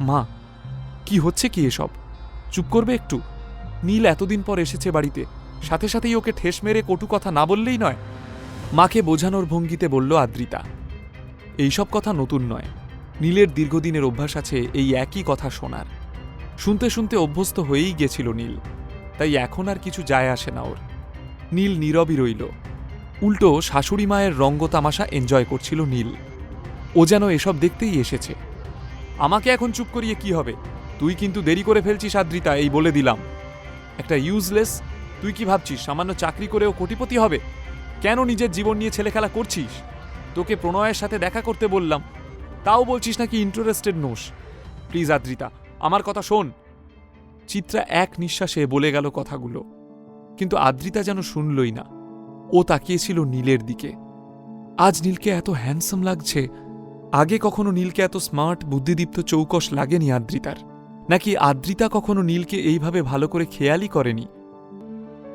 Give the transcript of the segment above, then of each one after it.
মা, কি হচ্ছে কি এসব? চুপ করবে একটু। নীল এতদিন পর এসেছে বাড়িতে। সাথে সাথেই ওকে ঠেস মেরে কটু কথা না বললেই নয়। মাকে বোঝানোর ভঙ্গিতে বলল আদ্রিতা এইসব কথা নতুন নয়। নীলের দীর্ঘদিনের অভ্যাস আছে এই একই কথা শোনার। শুনতে শুনতে অভ্যস্ত হয়েই গেছিল নীল, তাই এখন আর কিছু যায় আসে না ওর। নীল নীরবই রইল। উল্টো শাশুড়ি মায়ের রঙ্গতামাশা এনজয় করছিল নীল। ও যেন এসব দেখতেই এসেছে। আমাকে এখন চুপ করিয়ে কি হবে? তুই কিন্তু দেরি করে ফেলছিস, আদ্রিতা, এই বলে দিলাম। একটা ইউজলেস তুই কি ভাবছিস, সামান্য চাকরি করেও কোটিপতি হবে? কেন নিজের জীবন নিয়ে ছেলে খেলা করছিস? তোকে প্রণয়ের সাথে দেখা করতে বললাম। তাও বলছিস নাকি ইন্টারেস্টেড নোস? প্লিজ আদ্রিতা, আমার কথা শোন। চিত্রা এক নিঃশ্বাসে বলে গেল কথাগুলো। কিন্তু আদ্রিতা যেন শুনলই না। ও তাকিয়েছিল নীলের দিকে। আজ নীলকে এত হ্যান্ডসাম লাগছে আগে কখনো নীলকে এত স্মার্ট, বুদ্ধিদীপ্ত চৌকস লাগেনি আদ্রিতার? নাকি আদ্রিতা কখনো নীলকে এইভাবে ভালো করে খেয়ালই করেনি?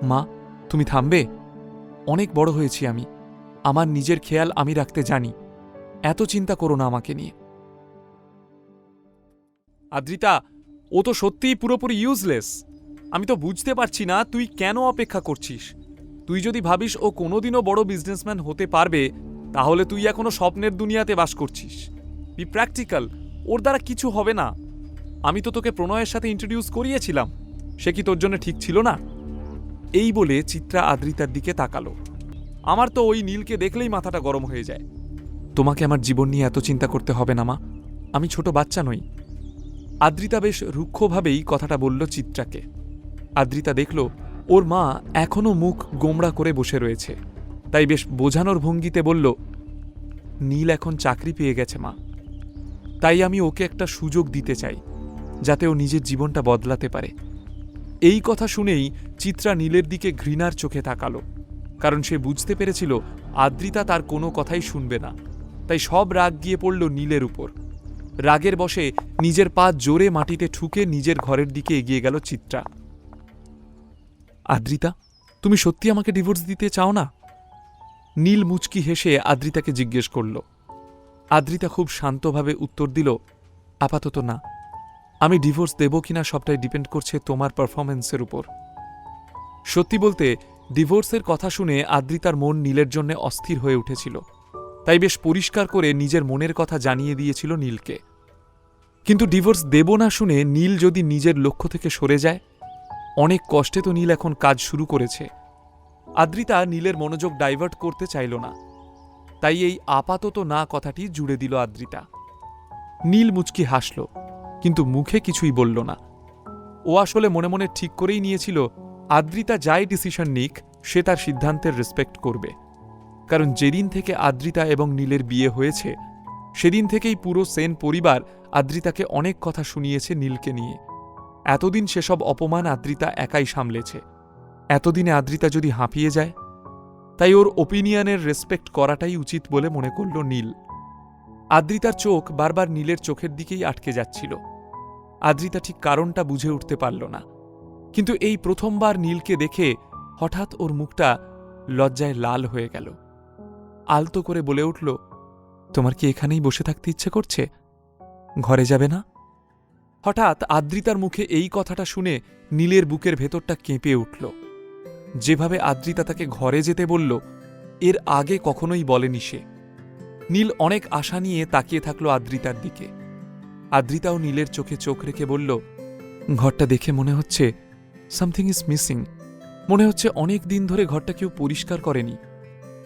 মা, তুমি থামবে? অনেক বড় হয়েছি আমি। আমার নিজের খেয়াল আমি রাখতে জানি। এত চিন্তা করো না আমাকে নিয়ে। আদ্রিতা, ও তো সত্যিই পুরোপুরি ইউজলেস আমি তো বুঝতে পারছি না তুই কেন অপেক্ষা করছিস? তুই যদি ভাবিস ও কোনোদিনও বড় বিজনেসম্যান হতে পারবে তাহলে তুই এখনও স্বপ্নের দুনিয়াতে বাস করছিস। বি প্র্যাকটিক্যাল ওর দ্বারা কিছু হবে না। আমি তো তোকে প্রণয়ের সাথে ইন্ট্রোডিউস করিয়েছিলাম। সে কি তোর জন্য ঠিক ছিল না? এই বলে চিত্রা আদ্রিতার দিকে তাকালো। আমার তো ওই নীলকে দেখলেই মাথাটা গরম হয়ে যায়। তোমাকে আমার জীবন নিয়ে এত চিন্তা করতে হবে না মা। আমি ছোট বাচ্চা নই। আদ্রিতা বেশ রুক্ষভাবেই কথাটা বলল চিত্রাকে। আদ্রিতা দেখল, ওর মা এখনও মুখ গোমড়া করে বসে রয়েছে। তাই বেশ বোঝানোর ভঙ্গিতে বলল, নীল এখন চাকরি পেয়ে গেছে, মা। তাই আমি ওকে একটা সুযোগ দিতে চাই, যাতে ও নিজের জীবনটা বদলাতে পারে। এই কথা শুনেই চিত্রা নীলের দিকে ঘৃণার চোখে তাকালো, কারণ সে বুঝতে পেরেছিল আদ্রিতা তার কোনো কথাই শুনবে না। তাই সব রাগ গিয়ে পড়ল নীলের উপর। রাগের বসে নিজের পা জোরে মাটিতে ঠুকে নিজের ঘরের দিকে এগিয়ে গেল চিত্রা। আদ্রিতা, তুমি সত্যি আমাকে ডিভোর্স দিতে চাও না? নীল মুচকি হেসে আদ্রিতাকে জিজ্ঞেস করল, আদ্রিতা খুব শান্তভাবে উত্তর দিল, আপাতত না। আমি ডিভোর্স দেব কিনা সবটাই ডিপেন্ড করছে তোমার পারফরমেন্সের উপর। সত্যি বলতে, ডিভোর্সের কথা শুনে আদ্রিতার মন নীলের জন্য অস্থির হয়ে উঠেছিল। তাই বেশ পরিষ্কার করে নিজের মনের কথা জানিয়ে দিয়েছিল নীলকে। কিন্তু ডিভোর্স দেব না শুনে নীল যদি নিজের লক্ষ্য থেকে সরে যায়, অনেক কষ্টে তো নীল এখন কাজ শুরু করেছে। আদ্রিতা নীলের মনোযোগ ডাইভার্ট করতে চাইল না। তাই এই আপাতত না কথাটি জুড়ে দিল আদ্রিতা। নীল মুচকি হাসল, কিন্তু মুখে কিছুই বলল না। ও আসলে মনে মনে ঠিক করেই নিয়েছিল, আদ্রিতা যাই ডিসিশন নিক, সে তার সিদ্ধান্তের রেসপেক্ট করবে। কারণ যেদিন থেকে আদ্রিতা এবং নীলের বিয়ে হয়েছে, সেদিন থেকেই পুরো সেন পরিবার আদ্রিতাকে অনেক কথা শুনিয়েছে নীলকে নিয়ে। এতদিন সেসব অপমান আদ্রিতা একাই সামলেছে। এতদিনে আদ্রিতা যদি হাঁপিয়ে যায়, তাই ওর ওপিনিয়নের রেসপেক্ট করাটাই উচিত বলে মনে করল নীল। আদ্রিতার চোখ বারবার নীলের চোখের দিকেই আটকে যাচ্ছিল। আদ্রিতা ঠিক কারণটা বুঝে উঠতে পারল না। কিন্তু এই প্রথমবার নীলকে দেখে হঠাৎ ওর মুখটা লজ্জায় লাল হয়ে গেল। আলতো করে বলে উঠল, তোমার কি এখানেই বসে থাকতে ইচ্ছে করছে? ঘরে যাবে না? হঠাৎ আদ্রিতার মুখে এই কথাটা শুনে নীলের বুকের ভেতরটা কেঁপে উঠল। যেভাবে আদ্রিতা তাকে ঘরে যেতে বলল, এর আগে কখনোই বলেনি সে। নীল অনেক আশা নিয়ে তাকিয়ে থাকল আদ্রিতার দিকে। আদ্রিতাও নীলের চোখে চোখ রেখে বলল, ঘরটা দেখে মনে হচ্ছে সামথিং ইজ মিসিং মনে হচ্ছে অনেক দিন ধরে ঘরটা কেউ পরিষ্কার করেনি।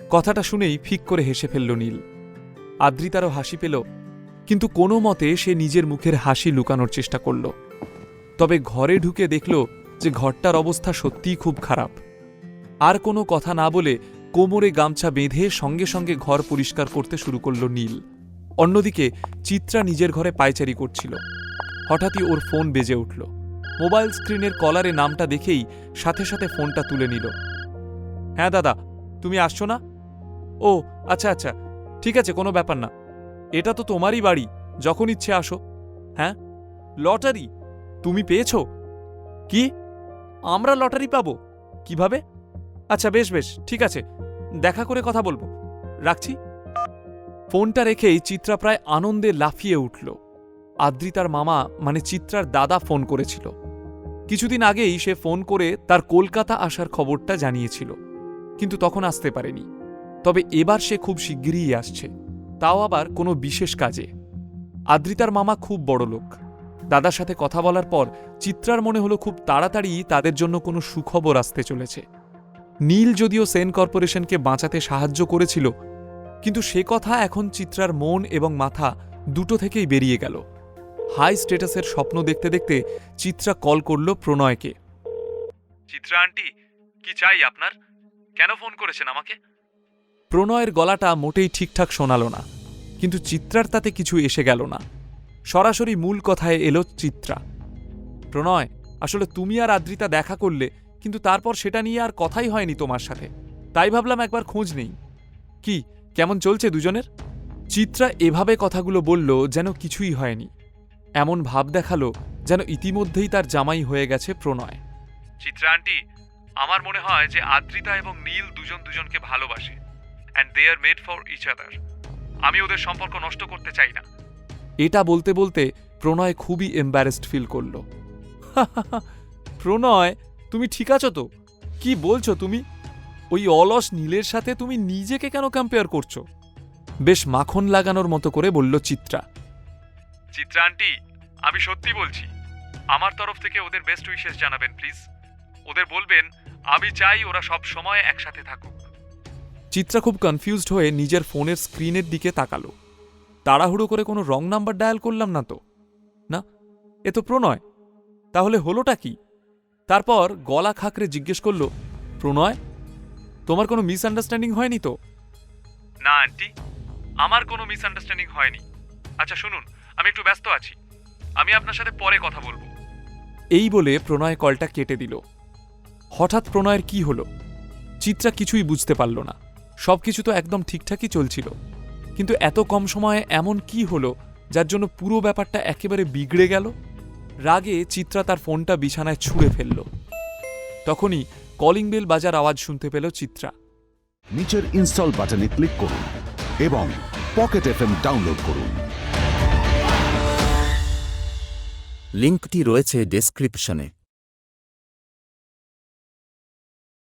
কথাটা শুনেই ফিক করে হেসে ফেলল নীল। আদ্রিতারও হাসি পেল, কিন্তু কোনো মতে সে নিজের মুখের হাসি লুকানোর চেষ্টা করল। তবে ঘরে ঢুকে দেখল যে ঘরটার অবস্থা সত্যিই খুব খারাপ। আর কোনো কথা না বলে কোমরে গামছা বেঁধে সঙ্গে সঙ্গে ঘর পরিষ্কার করতে শুরু করল নীল। অন্যদিকে চিত্রা নিজের ঘরে পায়চারি করছিল। হঠাৎই ওর ফোন বেজে উঠল। মোবাইল স্ক্রিনের কলারে নামটা দেখেই সাথে সাথে ফোনটা তুলে নিল। হ্যাঁ দাদা, তুমি আসছো না? ও আচ্ছা আচ্ছা ঠিক আছে, কোনো ব্যাপার না। এটা তো তোমারই বাড়ি, যখন ইচ্ছে আসো। হ্যাঁ? লটারি? তুমি পেয়েছ? কি? আমরা লটারি পাবো? কীভাবে? আচ্ছা বেশ বেশ, ঠিক আছে। দেখা করে কথা বলব। রাখছি। ফোনটা রেখেই চিত্রা প্রায় আনন্দে লাফিয়ে উঠল। আদ্রিতার মামা মানে চিত্রার দাদা, ফোন করেছিল। কিছুদিন আগেই সে ফোন করে তার কলকাতা আসার খবরটা জানিয়েছিল। কিন্তু তখন আসতে পারেনি। তবে এবার সে খুব শিগগিরই আসছে। তাও আবার কোনো বিশেষ কাজে। আদ্রিতার মামা খুব বড় লোক। দাদার সাথে কথা বলার পর চিত্রার মনে হলো খুব তাড়াতাড়ি তাদের জন্য কোনো সুখবর আসতে চলেছে। নীল যদিও সেন কর্পোরেশনকে বাঁচাতে সাহায্য করেছিল কিন্তু সে কথা এখন চিত্রার মন এবং মাথা দুটো থেকেই বেরিয়ে গেল। হাই স্ট্যাটাসের স্বপ্ন দেখতে দেখতে চিত্রা কল করল প্রণয়কে। চিত্রা আন্টি কি চাই আপনার? কেন ফোন করেছেন আমাকে? প্রণয়ের গলাটা মোটেই ঠিকঠাক শোনালো না কিন্তু চিত্রার তাতে কিছু এসে গেল না। সরাসরি মূল কথায় এলো চিত্রা। প্রণয় আসলে তুমি আর আদ্রিতা দেখা করলে কিন্তু তারপর সেটা নিয়ে আর কথাই হয়নি তোমার সাথে। তাই ভাবলাম একবার খোঁজ নেই। কি কেমন চলছে দুজনের? চিত্রা এভাবে কথাগুলো বলল যেন কিছুই হয়নি। এমন ভাব দেখাল যেন ইতিমধ্যেই তার জামাই হয়ে গেছে প্রণয়। চিত্রা আন্টি আমার মনে হয় যে আদ্রিতা এবং নীল দুজন দুজনকে ভালোবাসে। And they are made for each other আমি ওদের সম্পর্ক নষ্ট করতে চাই না। এটা বলতে বলতে প্রণয় খুবই এম্বারেসড ফিল করল। প্রণয় তুমি ঠিক আছো তো? কি বলছো তুমি? ওই অলস নীলের সাথে তুমি নিজেকে কেন কম্পেয়ার করছ? বেশ মাখন লাগানোর মতো করে বলল চিত্রা। চিত্রা আন্টি আমি সত্যি বলছি। আমার তরফ থেকে ওদের বেস্ট উইশেস জানাবেন প্লিজ ওদের বলবেন আমি চাই ওরা সব সময় একসাথে থাকুক। চিত্রা খুব কনফিউজড হয়ে নিজের ফোনের স্ক্রিনের দিকে তাকালো। তাড়াহুড়ো করে কোনো রং নাম্বার ডায়াল করলাম না তো? না? এ তো প্রণয়। তাহলে হলোটা কি? তারপর গলা খাকরে জিজ্ঞেস করল প্রণয় তোমার কোনো মিসআন্ডারস্ট্যান্ডিং হয়নি তো? না আন্টি আমার কোনো মিসআন্ডারস্ট্যান্ডিং হয়নি। আচ্ছা শুনুন আমি একটু ব্যস্ত আছি। আমি আপনার সাথে পরে কথা বলব। এই বলে প্রণয় কলটা কেটে দিল। হঠাৎ প্রণয়ের কি হলো? চিত্রা কিছুই বুঝতে পারল না। সবকিছু তো একদম ঠিকঠাকই চলছিল। কিন্তু এত কম সময়ে এমন কি হলো যার জন্য পুরো ব্যাপারটা একেবারে বিগড়ে গেল? রাগে চিত্রা তার ফোনটা বিছানায় ছুঁড়ে ফেলল। তখনই কলিং বেল বাজার আওয়াজ শুনতে পেল চিত্রা। নিচের ইনস্টল বাটনে ক্লিক করুন এবং পকেট এফএম ডাউনলোড করুন। লিঙ্কটি রয়েছে ডেসক্রিপশনে